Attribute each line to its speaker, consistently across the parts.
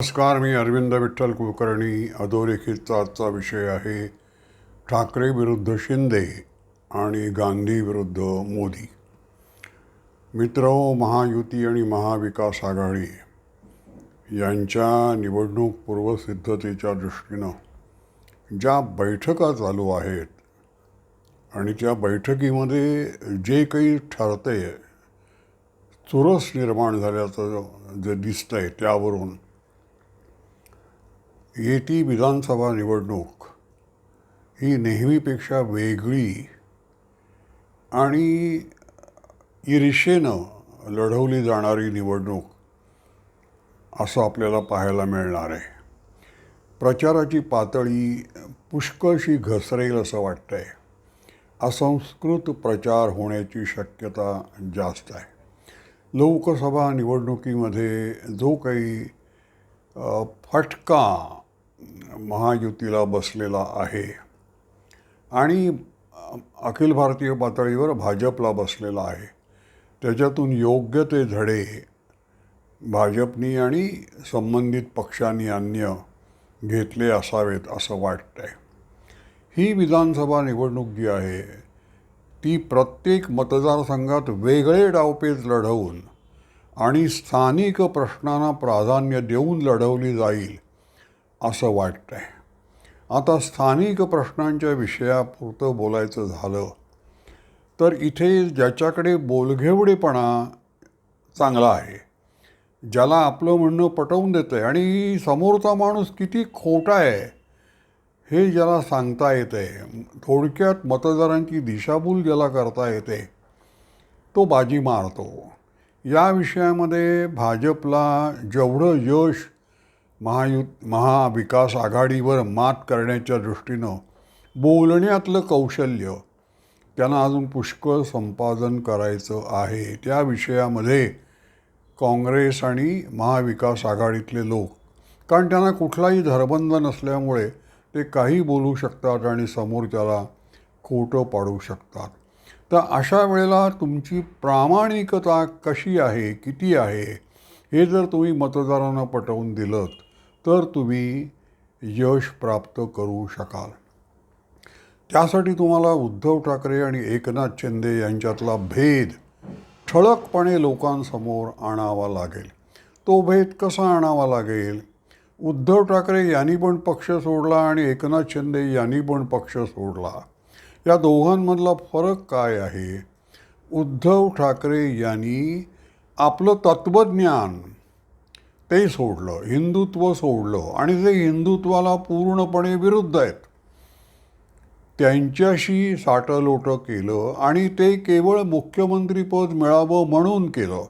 Speaker 1: नमस्कार मी अरविंद विठ्ठल कुलकर्णी. अधोरेखितचा आजचा विषय आहे ठाकरे विरुद्ध शिंदे आणि गांधी विरुद्ध मोदी. मित्र महायुती आणि महाविकास आघाडी यांच्या निवडणूक पूर्वसिद्धतेच्या दृष्टीनं ज्या बैठका चालू आहेत आणि त्या बैठकीमध्ये जे काही ठरते चुरस निर्माण झाल्याचं जे दिसतंय त्यावरून येती विधानसभा निवडणूक ही नेहमीपेक्षा वेगळी आणि ईर्षेनं लढवली जाणारी निवडणूक असं आपल्याला पाहायला मिळणार आहे. प्रचाराची पातळी पुष्कळशी घसरेल असं वाटतं आहे असंस्कृत प्रचार होण्याची शक्यता जास्त आहे. लोकसभा निवडणुकीमध्ये जो काही फटका महायुतीला बसलेला आहे. आणि अखिल भारतीय पातळीवर भाजपला बसलेला आहे. त्याच्यातून योग्य ते धडे भाजपनी आणि संबंधित पक्षांनी अन्य घेतले असावेत असं वाटतं आहे ही विधानसभा निवडणूक जी आहे ती प्रत्येक मतदारसंघात वेगळे डावपेच लढवून आणि स्थानिक प्रश्नांना प्राधान्य देऊन लढवली जाईल असं वाटतं आहे आता स्थानिक प्रश्नांच्या विषयापुरतं बोलायचं झालं तर इथे ज्याच्याकडे बोलघेवडेपणा चांगला आहे ज्याला आपलं म्हणणं पटवून देतं आहे आणि समोरचा माणूस किती खोटा आहे हे ज्याला सांगता येते थोडक्यात मतदारांची दिशाभूल ज्याला करता येते तो बाजी मारतो. या विषयामध्ये भाजपला जेवढं यश महायुत महाविकास आघाडीवर मात करण्याच्या दृष्टीनं बोलण्यातलं कौशल्य त्यांना अजून पुष्कळ संपादन करायचं आहे. त्या विषयामध्ये काँग्रेस आणि महाविकास आघाडीतले लोक कारण त्यांना कुठलाही धरबंध नसल्यामुळे ते काही बोलू शकतात आणि समोरच्याला खोटं पाडू शकतात. तर अशा वेळेला तुमची प्रामाणिकता कशी आहे किती आहे हे जर तुम्ही मतदारांना पटवून दिलं तर तुम्ही यश प्राप्त करू शकाल. त्यासाठी तुम्हाला उद्धव ठाकरे आणि एकनाथ शिंदे यांच्यातला भेद ठळकपणे लोकांसमोर आणावा लागेल. तो भेद कसा आणावा लागेल? उद्धव ठाकरे यांनी पण पक्ष सोडला आणि एकनाथ शिंदे यांनी पण पक्ष सोडला. या दोघांमधला फरक काय आहे? उद्धव ठाकरे यांनी आपलं तत्त्वज्ञान ते सोडलं. हिंदुत्व सोडलं. आणि ते हिंदुत्वाला पूर्णपणे विरुद्ध आहेत त्यांच्याशी साटलोटं केलं आणि ते केवळ मुख्यमंत्रीपद मिळावं म्हणून केलं.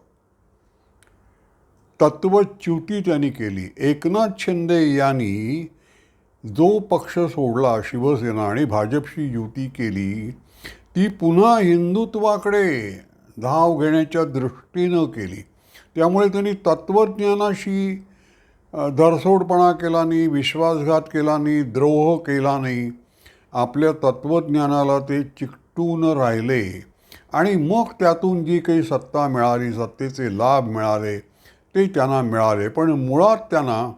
Speaker 1: तत्वच्युती त्यांनी केली. एकनाथ शिंदे यांनी जो पक्ष सोडला शिवसेना आणि भाजपशी युती केली ती पुन्हा हिंदुत्वाकडे धाव घेण्याच्या दृष्टीनं केली. त्यामुळे त्यांनी तत्त्वज्ञानाशी धरसोडपणा केला नाही विश्वासघात केला नाही द्रोह केला नाही. आपल्या तत्त्वज्ञानाला ते चिकटून राहिले. आणि मग त्यातून जी काही सत्ता मिळाली सत्तेचे लाभ मिळाले ते त्यांना मिळाले. पण मुळात त्यांना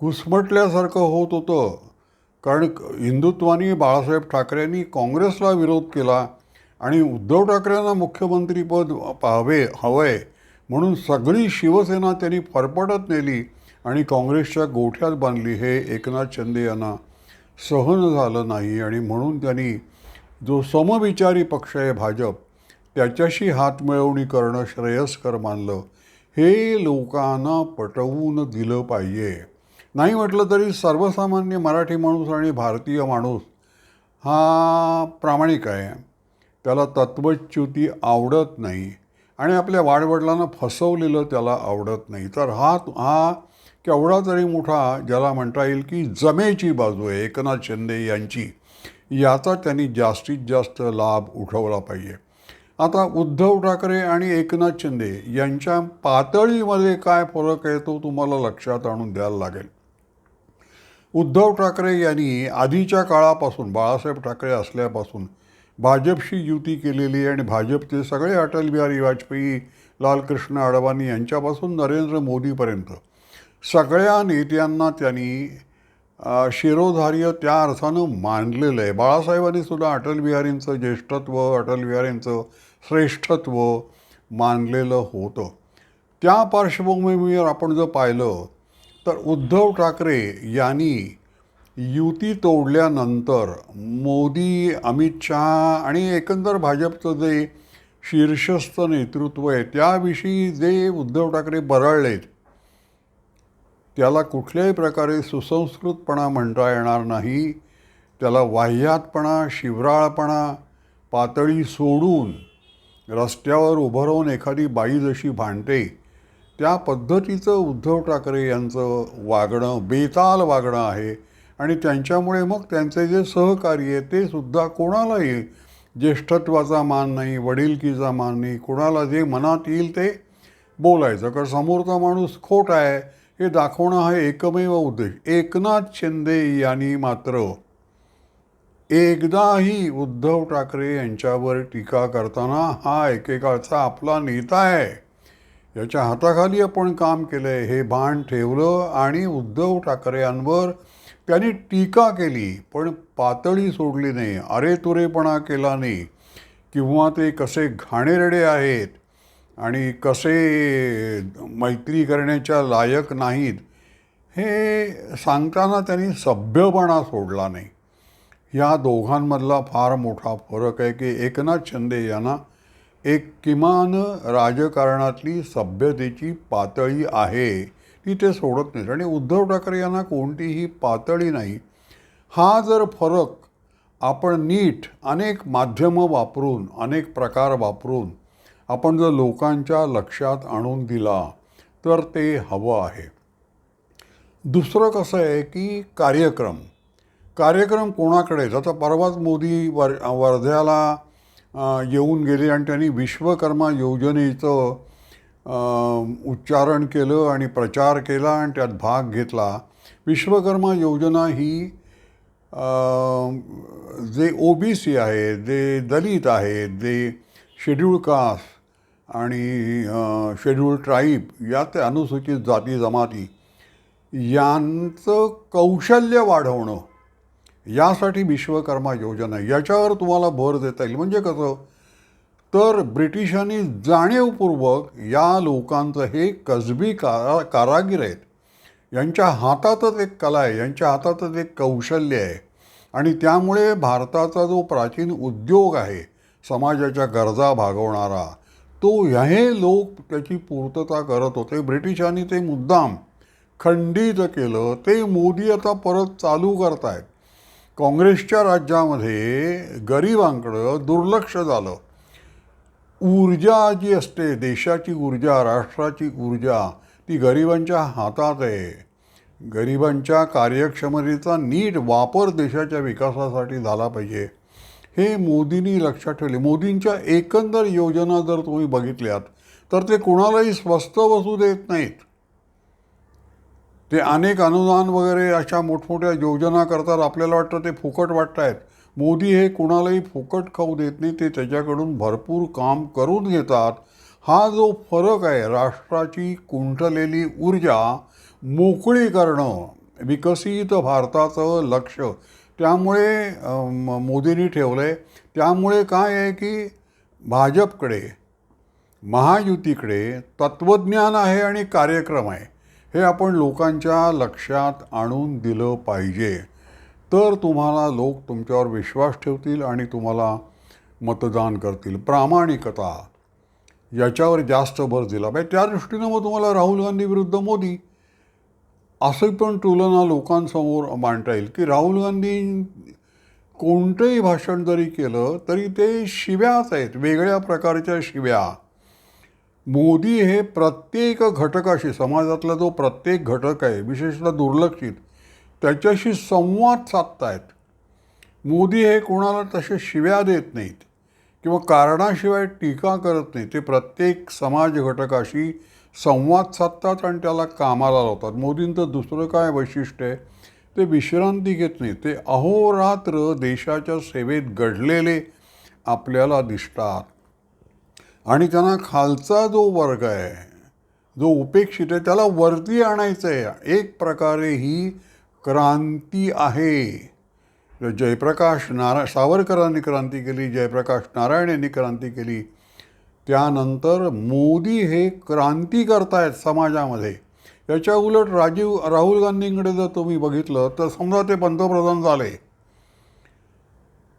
Speaker 1: घुसमटल्यासारखं होत होतं. कारण हिंदुत्वानी बाळासाहेब ठाकरेंनी काँग्रेसला विरोध केला आणि उद्धव ठाकरेंना मुख्यमंत्रीपद हवे हवं आहे म्हणून सगळी शिवसेना त्यांनी फरफटत नेली आणि काँग्रेसच्या गोठ्यात बांधली हे एकनाथ शिंदे यांना सहन झालं नाही. आणि म्हणून त्यांनी जो समविचारी पक्ष आहे भाजप त्याच्याशी हातमिळवणी करणं श्रेयस्कर मानलं. हे लोकांना पटवून दिलं पाहिजे. नाही म्हटलं तरी सर्वसामान्य मराठी माणूस आणि भारतीय माणूस हा प्रामाणिक आहे. त्याला तत्वच्युती आवडत नाही. आणि आपल्या वाडवडिलांना फसवलेलं त्याला आवडत नाही. तर हा हा केवढा तरी मोठा ज्याला म्हणता येईल की जमेची बाजू आहे एकनाथ शिंदे यांची याचा त्यांनी जास्तीत जास्त लाभ उठवला पाहिजे. आता उद्धव ठाकरे आणि एकनाथ शिंदे यांच्या पातळीमध्ये काय फरक आहे तो तुम्हाला लक्षात आणून द्यायला लागेल. उद्धव ठाकरे यांनी आधीच्या काळापासून बाळासाहेब ठाकरे असल्यापासून भाजपशी युती केलेली आहे आणि भाजपचे सगळे अटल बिहारी वाजपेयी लालकृष्ण अडवाणी यांच्यापासून नरेंद्र मोदीपर्यंत. सगळ्या नेत्यांना त्यांनी शिरोधार्य त्या अर्थानं मानलेलं आहे. बाळासाहेबांनी सुद्धा अटल बिहारींचं ज्येष्ठत्व अटल बिहारींचं श्रेष्ठत्व मानलेलं होतं. त्या पार्श्वभूमीवर आपण जर पाहिलं तर उद्धव ठाकरे यांनी युती तोडल्यानंतर मोदी अमित शहा आणि एकंदर भाजपचं जे शीर्षस्थ नेतृत्व आहे त्याविषयी जे उद्धव ठाकरे बरळलेत त्याला कुठल्याही प्रकारे सुसंस्कृतपणा म्हणता येणार नाही. त्याला वाह्यातपणा शिवराळपणा पातळी सोडून रस्त्यावर उभं राहून एखादी बाई जशी भांडते त्या पद्धतीचं उद्धव ठाकरे यांचं वागणं बेताल वागणं आहे. आणि त्यांच्यामुळे मग त्यांचे जे सहकार्य आहे ते सुद्धा कोणालाही ज्येष्ठत्वाचा मान नाही वडीलकीचा मान नाही कोणाला जे मनात येईल ते बोलायचं. कारण समोरचा माणूस खोट आहे हे दाखवणं हा एकमेव उद्देश. एकनाथ शिंदे यांनी मात्र एकदाही उद्धव ठाकरे यांच्यावर टीका करताना हा एकेकाळचा आपला नेता आहे. याच्या हाताखाली आपण काम केलं आहे हे भान ठेवलं आणि उद्धव ठाकरे यांवर त्यांनी टीका केली पण पातळी सोडली नाही अरे तुरेपणा केला नाही. किंवा ते कसे घाणेरडे आहेत आणि कसे मैत्री करण्याच्या लायक नाहीत हे सांगताना त्यांनी सभ्यपणा सोडला नाही. या दोघांमधला फार मोठा फरक आहे की एकनाथ शिंदे यांना एक किमान राजकारणातली सभ्यतेची पातळी आहे. ती ते सोडत नाहीत. आणि उद्धव ठाकरे यांना कोणतीही पातळी नाही. हा जर फरक आपण नीट अनेक माध्यमं वापरून अनेक प्रकार वापरून आपण जर लोकांच्या लक्षात आणून दिला तर ते हवं आहे. दुसरं कसं आहे की कार्यक्रम कार्यक्रम कोणाकडेच. आता परवाच मोदी वर वर्ध्याला येऊन गेले आणि त्यांनी विश्वकर्मा योजनेचं उच्चारण केलं आणि प्रचार केला आणि त्यात भाग घेतला. विश्वकर्मा योजना ही जे ओ बी सी आहे जे दलित आहेत जे शेड्यूल कास्ट आणि शेड्यूल ट्राईब या ते अनुसूचित जाती जमाती यांचं कौशल्य वाढवणं यासाठी विश्वकर्मा योजना याच्यावर तुम्हाला भर देता येईल. म्हणजे कसं? तर ब्रिटिशांनी जाणीवपूर्वक या लोकांचं हे कसबी कारा कारागीर आहेत. यांच्या हातातच एक कला आहे यांच्या हातातच एक कौशल्य आहे. आणि त्यामुळे भारताचा जो प्राचीन उद्योग आहे समाजाच्या गरजा भागवणारा तो हे लोक त्याची पूर्तता करत होते. ब्रिटिशांनी ते मुद्दाम खंडित केलं. ते मोदी आता परत चालू करतायत. काँग्रेसच्या राज्यामध्ये गरिबांकडं दुर्लक्ष झालं. ऊर्जा जी असते देशाची ऊर्जा राष्ट्राची ऊर्जा ती गरिबांच्या हातात आहे. गरिबांच्या कार्यक्षमतेचा नीट वापर देशाच्या विकासासाठी झाला पाहिजे. हे मोदींनी लक्षात ठेवले. मोदींच्या एकंदर योजना जर तुम्ही बघितल्यात तर ते कुणालाही स्वस्त बसू देत नाहीत. ते अनेक अनुदान वगैरे अशा मोठमोठ्या योजना करतात. आपल्याला वाटतं ते फुकट वाटत आहेत मोदी हे कुणालाही फुकट खाऊ देत नाही ते त्याच्याकडून भरपूर काम करून घेतात. हा जो फरक आहे राष्ट्राची कुंठलेली ऊर्जा मोकळी करणं विकसित भारताचं लक्ष त्यामुळे म- मोदींनी ठेवलं आहे त्यामुळे काय आहे की भाजपकडे महायुतीकडे तत्त्वज्ञान आहे आणि कार्यक्रम आहे. हे आपण लोकांच्या लक्षात आणून दिलं पाहिजे. तर तुम्हाला लोक तुमच्यावर विश्वास ठेवतील आणि तुम्हाला मतदान करतील. प्रामाणिकता. याच्यावर जास्त भर दिला पाहिजे. त्या दृष्टीनं मग तुम्हाला राहुल गांधी विरुद्ध मोदी असे पण तुलना लोकांसमोर मांडता येईल की राहुल गांधी कोणतंही भाषण जरी केलं तरी ते शिव्याच आहेत. वेगळ्या प्रकारच्या शिव्या. मोदी हे प्रत्येक घटकाशी समाजातला जो प्रत्येक घटक आहे विशेषतः दुर्लक्षित त्याच्याशी संवाद साधतायत. मोदी हे कोणाला तसे शिव्या देत नाहीत किंवा कारणाशिवाय टीका करत नाही ते प्रत्येक समाज घटकाशी संवाद साधतात आणि त्याला कामाला लावतात. मोदींचं दुसरं काय वैशिष्ट्य आहे? ते विश्रांती घेत नाही ते अहोरात्र देशाच्या सेवेत घडलेले आपल्याला दिसतात. आणि त्यांना खालचा जो वर्ग आहे जो उपेक्षित आहे त्याला वरती आणायचं आहे एक प्रकारे ही क्रांती आहे. जयप्रकाश नारा सावरकरांनी क्रांती केली जयप्रकाश नारायण यांनी क्रांती केली त्यानंतर मोदी हे क्रांती करतायत समाजामध्ये. याच्या उलट राजीव राहुल गांधींकडे जर तुम्ही बघितलं तर समजा ते पंतप्रधान झाले.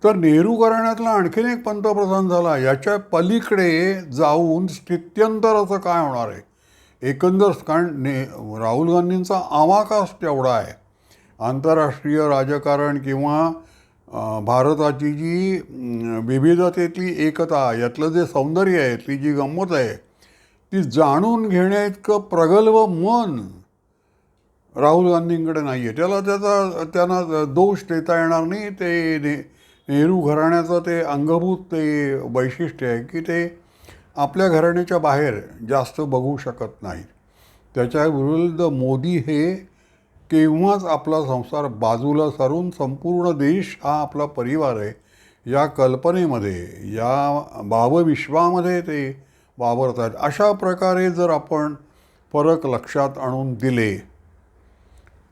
Speaker 1: तर नेहरू घराण्यातला आणखीन एक पंतप्रधान झाला. याच्या पलीकडे जाऊन स्थित्यंतर असं काय होणार आहे? एकंदर कारण ने राहुल गांधींचा आवाकाश तेवढा आहे. आंतरराष्ट्रीय राजकारण किंवा भारताची जी विविधतेतली एकता यातलं जे सौंदर्य आहे ती जी गंमत आहे ती जाणून घेण्याइतकं प्रगल्भ मन राहुल गांधींकडे नाही आहे त्याला त्याचा त्यांना दोष देता येणार नाही. ते ने नेहरू घराण्याचं ते अंगभूत ते वैशिष्ट्य आहे की ते आपल्या घराण्याच्या बाहेर जास्त बघू शकत नाहीत. त्याच्या विरुद्ध मोदी हे केव्हाच आपला संसार बाजूला सारून संपूर्ण देश हा आपला परिवार आहे. या कल्पनेमध्ये या भावविश्वामध्ये ते वावरत आहेत अशा प्रकारे जर आपण फरक लक्षात आणून दिले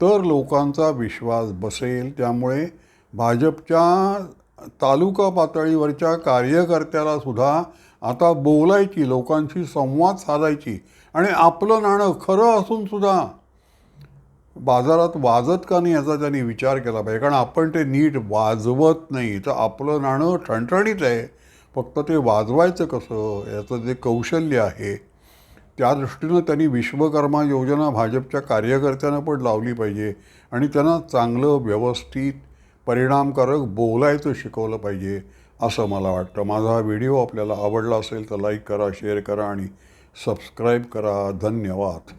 Speaker 1: तर लोकांचा विश्वास बसेल. त्यामुळे भाजपच्या तालुका पातळीवरच्या कार्यकर्त्याला सुद्धा आता बोलायची लोकांशी संवाद साधायची आणि आपलं नाणं खरं असून सुद्धा बाजारात वाजत का नाही याचा त्यांनी विचार केला पाहिजे. कारण आपण ते नीट वाजवत नाही तर आपलं नाणं ठणठणीत आहे. फक्त ते वाजवायचं कसं याचं जे कौशल्य आहे त्या दृष्टीनं त्यांनी विश्वकर्मा योजना भाजपच्या कार्यकर्त्यांना पण लावली पाहिजे आणि त्यांना चांगलं व्यवस्थित परिणामकारक बोलायचं शिकवलं पाहिजे असं मला वाटतं. माझा हा व्हिडिओ आपल्याला आवडला असेल तर लाईक करा शेअर करा आणि सबस्क्राईब करा. धन्यवाद.